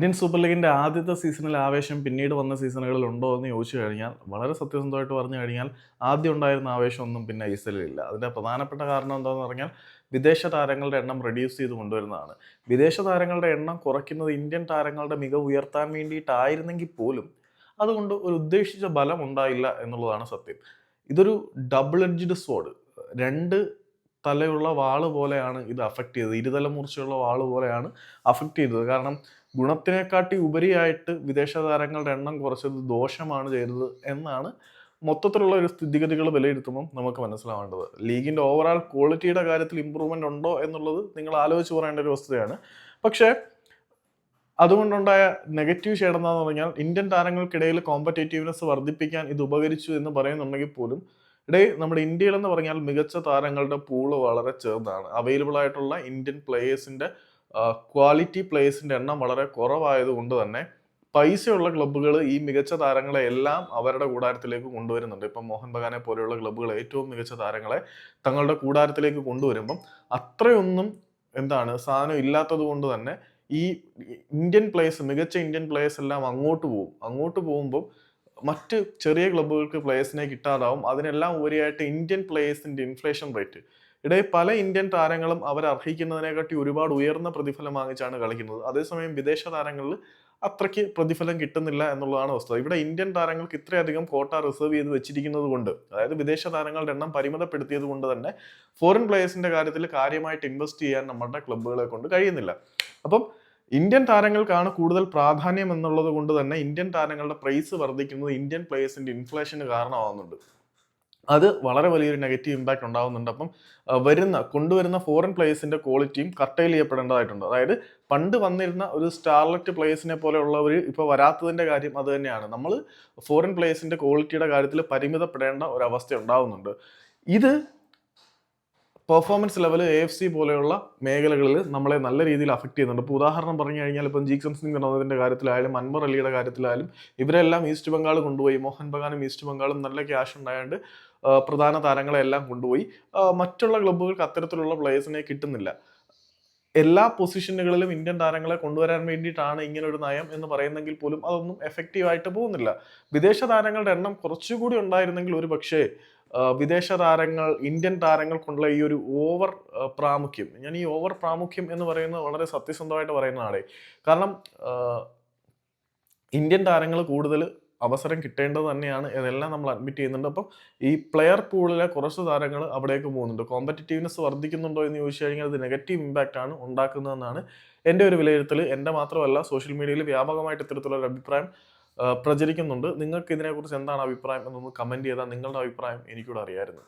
Indian super ലീഗിന്റെ ആദ്യത്തെ സീസണിൽ ആവേശം പിന്നീട് വന്ന സീസണുകളിൽ ഉണ്ടോ എന്ന് ചോദിച്ചു കഴിഞ്ഞാൽ വളരെ സത്യസന്ധമായിട്ട് പറഞ്ഞു കഴിഞ്ഞാൽ ആദ്യം ഉണ്ടായിരുന്ന ആവേശം ഒന്നും പിന്നെ ഐ എല്ലിലില്ല അതിന്റെ പ്രധാനപ്പെട്ട കാരണം എന്താണെന്ന് പറഞ്ഞാൽ വിദേശ താരങ്ങളുടെ എണ്ണം റെഡ്യൂസ് ചെയ്ത് കൊണ്ടുവരുന്നതാണ്. വിദേശ താരങ്ങളുടെ എണ്ണം കുറയ്ക്കുന്നത് ഇന്ത്യൻ താരങ്ങളുടെ മികവ് ഉയർത്താൻ വേണ്ടിയിട്ടായിരുന്നെങ്കിൽ പോലും അതുകൊണ്ട് ഒരു ഉദ്ദേശിച്ച ബലം ഉണ്ടായില്ല എന്നുള്ളതാണ് സത്യം. ഇതൊരു ഡബിൾ എഡ്ജ്ഡ് സ്വാഡ് രണ്ട് തലയുള്ള വാൾ പോലെയാണ് ഇത് അഫക്റ്റ് ചെയ്തത്. ഇരുതല മൂർച്ചയുള്ള വാൾ പോലെയാണ് അഫക്റ്റ് ചെയ്തത്. കാരണം ഗുണത്തിനെക്കാട്ടി ഉപരിയായിട്ട് വിദേശ താരങ്ങളുടെ എണ്ണം കുറച്ചത് ദോഷമാണ് ചെയ്തത് എന്നാണ് മൊത്തത്തിലുള്ള ഒരു സ്ഥിതിഗതികൾ വിലയിരുത്തുമ്പോൾ നമുക്ക് മനസ്സിലാവേണ്ടത്. ലീഗിന്റെ ഓവറാൾ ക്വാളിറ്റിയുടെ കാര്യത്തിൽ ഇമ്പ്രൂവ്മെന്റ് ഉണ്ടോ എന്നുള്ളത് നിങ്ങൾ ആലോചിച്ച് പറയേണ്ട ഒരു വസ്തുതയാണ്. പക്ഷേ അതുകൊണ്ടുണ്ടായ നെഗറ്റീവ് ഷെയ്ഡ് എന്താണെന്ന് പറഞ്ഞാൽ ഇന്ത്യൻ താരങ്ങൾക്കിടയിൽ കോമ്പറ്റേറ്റീവ്നെസ് വർദ്ധിപ്പിക്കാൻ ഇത് ഉപകരിച്ചു എന്ന് പറയുന്നുണ്ടെങ്കിൽ പോലും ഇടയിൽ നമ്മുടെ ഇന്ത്യയിൽ എന്ന് പറഞ്ഞാൽ മികച്ച താരങ്ങളുടെ പൂൾ വളരെ ചെറുതാണ്. അവൈലബിൾ ആയിട്ടുള്ള ഇന്ത്യൻ പ്ലേയേഴ്സിന്റെ ക്വാളിറ്റി പ്ലേയേഴ്സിന്റെ എണ്ണം വളരെ കുറവായതുകൊണ്ട് തന്നെ പൈസയുള്ള ക്ലബ്ബുകൾ ഈ മികച്ച താരങ്ങളെ എല്ലാം അവരുടെ കൂടാരത്തിലേക്ക് കൊണ്ടുവരുന്നുണ്ട്. ഇപ്പം മോഹൻ ബഗാനെ പോലെയുള്ള ക്ലബ്ബുകൾ ഏറ്റവും മികച്ച താരങ്ങളെ തങ്ങളുടെ കൂടാരത്തിലേക്ക് കൊണ്ടുവരുമ്പം അത്രയൊന്നും എന്താണ് സാധനം ഇല്ലാത്തത് കൊണ്ട് തന്നെ ഈ ഇന്ത്യൻ പ്ലേയേഴ്സ് മികച്ച ഇന്ത്യൻ പ്ലേയേഴ്സ് എല്ലാം അങ്ങോട്ട് പോകും അങ്ങോട്ട് പോകുമ്പോൾ മറ്റ് ചെറിയ ക്ലബ്ബുകൾക്ക് പ്ലേയേഴ്സിനെ കിട്ടാതാവും. അതിനെല്ലാം ഉപരിയായിട്ട് ഇന്ത്യൻ പ്ലേയേഴ്സിന്റെ ഇൻഫ്ലേഷൻ റേറ്റ് ഇടയിൽ പല ഇന്ത്യൻ താരങ്ങളും അവർ അർഹിക്കുന്നതിനെക്കാട്ടി ഒരുപാട് ഉയർന്ന പ്രതിഫലം വാങ്ങിച്ചാണ് കളിക്കുന്നത്. അതേസമയം വിദേശ താരങ്ങളിൽ അത്രയ്ക്ക് പ്രതിഫലം കിട്ടുന്നില്ല എന്നുള്ളതാണ് വസ്തുത. ഇവിടെ ഇന്ത്യൻ താരങ്ങൾക്ക് ഇത്രയധികം കോട്ട റിസർവ് ചെയ്ത് വെച്ചിരിക്കുന്നത് കൊണ്ട് അതായത് വിദേശ താരങ്ങളുടെ എണ്ണം പരിമിതപ്പെടുത്തിയത് കൊണ്ട് തന്നെ ഫോറിൻ പ്ലേയേഴ്സിന്റെ കാര്യത്തിൽ കാര്യമായിട്ട് ഇൻവെസ്റ്റ് ചെയ്യാൻ നമ്മുടെ ക്ലബ്ബുകളെ കൊണ്ട് കഴിയുന്നില്ല. അപ്പം ഇന്ത്യൻ താരങ്ങൾക്കാണ് കൂടുതൽ പ്രാധാന്യം എന്നുള്ളത് കൊണ്ട് തന്നെ ഇന്ത്യൻ താരങ്ങളുടെ പ്രൈസ് വർദ്ധിക്കുന്നത് ഇന്ത്യൻ പ്ലേയേഴ്സിന്റെ ഇൻഫ്ലേഷന് കാരണമാവുന്നുണ്ട്. അത് വളരെ വലിയൊരു നെഗറ്റീവ് ഇമ്പാക്റ്റ് ഉണ്ടാകുന്നുണ്ട് അപ്പം വരുന്ന കൊണ്ടുവരുന്ന ഫോറിൻ പ്ലേയേഴ്സിന്റെ ക്വാളിറ്റിയും കർട്ടൈൽ ചെയ്യപ്പെടേണ്ടതായിട്ടുണ്ട്. അതായത് പണ്ട് വന്നിരുന്ന ഒരു സ്റ്റാർലറ്റ് പ്ലേയേഴ്സിനെ പോലെയുള്ളവർ ഇപ്പോൾ വരാത്തതിന്റെ കാര്യം അത് തന്നെയാണ്. നമ്മൾ ഫോറിൻ പ്ലേയേഴ്സിന്റെ ക്വാളിറ്റിയുടെ കാര്യത്തിൽ പരിമിതപ്പെടേണ്ട ഒരവസ്ഥ ഉണ്ടാകുന്നുണ്ട് ഇത് performance level A F C പോലെയുള്ള മേഖലകളിൽ നമ്മളെ നല്ല രീതിയിൽ അഫക്ട് ചെയ്യുന്നുണ്ട്. ഇപ്പോൾ ഉദാഹരണം പറഞ്ഞു കഴിഞ്ഞാൽ ഇപ്പം ജീക്സം സിംഗ് വിനോദത്തിന്റെ കാര്യത്തിലായാലും അൻവർ അലിയുടെ കാര്യത്തിലായാലും ഇവരെല്ലാം ഈസ്റ്റ് ബംഗാൾ കൊണ്ടുപോയി. മോഹൻ ബഗാനും ഈസ്റ്റ് ബംഗാളും നല്ല ക്യാഷ് ഉണ്ടായതുകൊണ്ട് പ്രധാന താരങ്ങളെല്ലാം കൊണ്ടുപോയി. മറ്റുള്ള ക്ലബ്ബുകൾക്ക് അത്തരത്തിലുള്ള പ്ലേയേഴ്സിനെ കിട്ടുന്നില്ല. എല്ലാ പൊസിഷനുകളിലും ഇന്ത്യൻ താരങ്ങളെ കൊണ്ടുവരാൻ വേണ്ടിയിട്ടാണ് ഇങ്ങനെ ഒരു നയം എന്ന് പറയുന്നെങ്കിൽ പോലും അതൊന്നും എഫക്റ്റീവ് ആയിട്ട് പോകുന്നില്ല. വിദേശ താരങ്ങളുടെ എണ്ണം കുറച്ചുകൂടി ഉണ്ടായിരുന്നെങ്കിൽ ഒരു പക്ഷേ വിദേശ താരങ്ങൾ ഇന്ത്യൻ താരങ്ങൾക്കുള്ള ഈ ഒരു ഓവർ പ്രാമുഖ്യം ഞാൻ ഈ ഓവർ പ്രാമുഖ്യം എന്ന് പറയുന്നത് വളരെ സത്യസന്ധമായിട്ട് പറയുന്നതാണ്. കാരണം ഇന്ത്യൻ താരങ്ങൾ കൂടുതൽ അവസരം കിട്ടേണ്ടത് തന്നെയാണ് ഇതെല്ലാം നമ്മൾ അഡ്മിറ്റ് ചെയ്യുന്നുണ്ട്. അപ്പം ഈ പ്ലെയർ പൂളിലെ കുറച്ച് താരങ്ങൾ അവിടേക്ക് പോകുന്നുണ്ട്. കോമ്പറ്റീവ്നെസ് വർദ്ധിക്കുന്നുണ്ടോ എന്ന് ചോദിച്ചു കഴിഞ്ഞാൽ അത് നെഗറ്റീവ് ഇമ്പാക്റ്റ് ആണ് ഉണ്ടാക്കുന്നതെന്നാണ് എന്റെ ഒരു വിലയിരുത്തൽ. എന്റെ മാത്രമല്ല സോഷ്യൽ മീഡിയയിൽ വ്യാപകമായിട്ട് ഇത്തരത്തിലുള്ള അഭിപ്രായം പ്രചരിക്കുന്നുണ്ട്. നിങ്ങൾക്ക് ഇതിനെക്കുറിച്ച് എന്താണ് അഭിപ്രായം എന്നൊന്ന് കമന്റ് ചെയ്താൽ നിങ്ങളുടെ അഭിപ്രായം എനിക്കൂടെ അറിയാമായിരുന്നു.